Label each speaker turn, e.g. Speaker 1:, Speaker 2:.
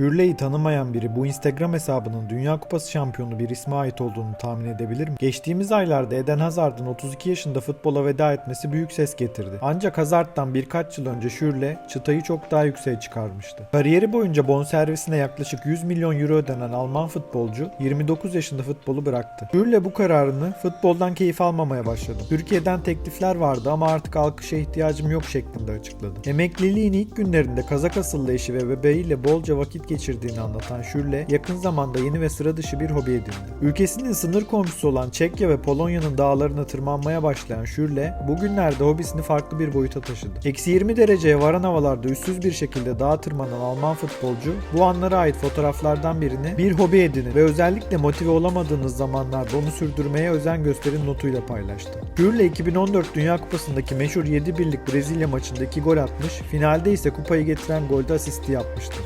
Speaker 1: Hürley'i tanımayan biri bu Instagram hesabının Dünya Kupası şampiyonu bir isme ait olduğunu tahmin edebilir mi? Geçtiğimiz aylarda Eden Hazard'ın 32 yaşında futbola veda etmesi büyük ses getirdi. Ancak Hazard'dan birkaç yıl önce Şürle çıtayı çok daha yükseğe çıkarmıştı. Kariyeri boyunca bonservisine yaklaşık 100 milyon euro ödenen Alman futbolcu 29 yaşında futbolu bıraktı. Şürle bu kararını futboldan keyif almamaya başladı. Türkiye'den teklifler vardı ama artık alkışa ihtiyacım yok şeklinde açıkladı. Emekliliğin ilk günlerinde Kazak asıllı eşi ve bebeğiyle bolca vakit geçirdiğini anlatan Şürle yakın zamanda yeni ve sıra dışı bir hobi edindi. Ülkesinin sınır komşusu olan Çekya ve Polonya'nın dağlarına tırmanmaya başlayan Şürle bugünlerde hobisini farklı bir boyuta taşıdı. Eksi 20 dereceye varan havalarda üstsüz bir şekilde dağa tırmanan Alman futbolcu bu anlara ait fotoğraflardan birini bir hobi edinin ve özellikle motive olamadığınız zamanlarda onu sürdürmeye özen gösterin notuyla paylaştı. Şürle 2014 Dünya Kupası'ndaki meşhur 7 birlik Brezilya maçında 2 gol atmış, finalde ise kupayı getiren golde asisti yapmıştı.